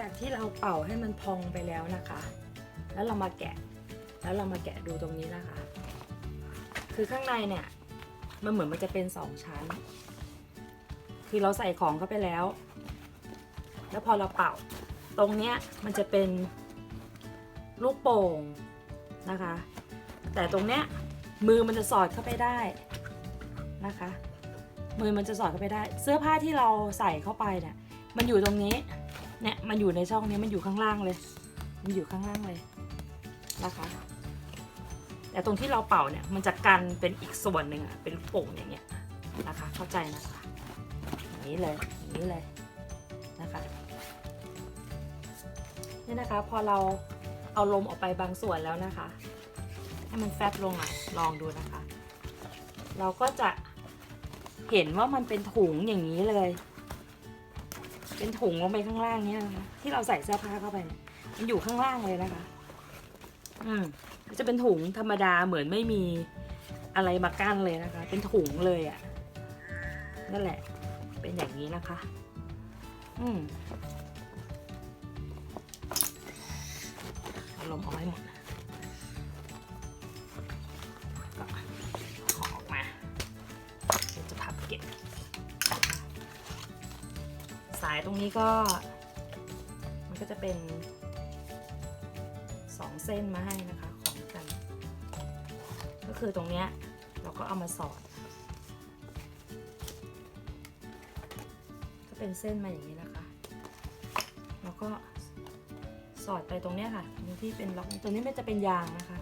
จากที่เราเป่าให้มันพองไปแล้วนะคะ แล้วเรามาแกะ แล้วเรามาแกะดูตรงนี้นะคะ คือข้างในเนี่ย มันเหมือนมันจะเป็นสองชั้น คือเราใส่ของเข้าไปแล้ว แล้วพอเราเป่า ตรงเนี้ยมันจะเป็นลูกโป่งนะคะ แต่ตรงเนี้ยมือมันจะสอดเข้าไปได้นะคะ มือมันจะสอดเข้าไปได้ เสื้อผ้าที่เราใส่เข้าไปเนี่ย มันอยู่ตรงนี้ เนี่ยมันอยู่ในช่องนี้มันอยู่ข้างล่างเลย มันอยู่ข้างล่างเลยนะคะ แต่ตรงที่เราเป่าเนี่ยมันจะกันเป็นอีกส่วนหนึ่งอะเป็นโป่งอย่างเงี้ยนะคะ เข้าใจนะคะอย่างนี้เลยอย่างนี้เลยนะคะเนี่ยนะคะพอเราเอาลมออกไปบางส่วนแล้วนะคะ ให้มันแฟบลงหน่อยลองดูนะคะ เราก็จะเห็นว่ามันเป็นถุงอย่างนี้เลย เป็นถุงลงไปข้างล่างเนี่ยนะคะที่เราใส่เสื้อผ้าเข้าไป มันอยู่ข้างล่างเลยนะคะ อืมจะเป็นถุงธรรมดาเหมือนไม่มีอะไรมากั้นเลยนะคะ เป็นถุงเลยอะ่ะนั่นแหละ เป็นอย่างนี้นะคะ อืมเอาลมเอาไว้หมดายตรงนี้ก็ มันก็จะเป็นสองเส้นมาให้นะคะของกัน ก็คือตรงเนี้ยเราก็เอามาสอดก็เป็นเส้นมาอย่างนี้นะคะ แล้วก็สอดไปตรงเนี้ยค่ะตรงที่เป็นล็อกตรงนี้มันจะเป็นยางนะคะ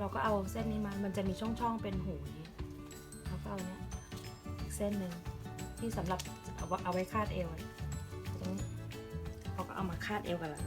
เราก็เอาเส้นนี้มา มันจะมีช่องๆเป็นหูอย่างนี้แล้วก็เอาเนี้ยอีกเส้นหนึ่งที่สำหรับเอาไว้คาดเอวตรงนี้เราก็เอามาคาดเอวกับหลัง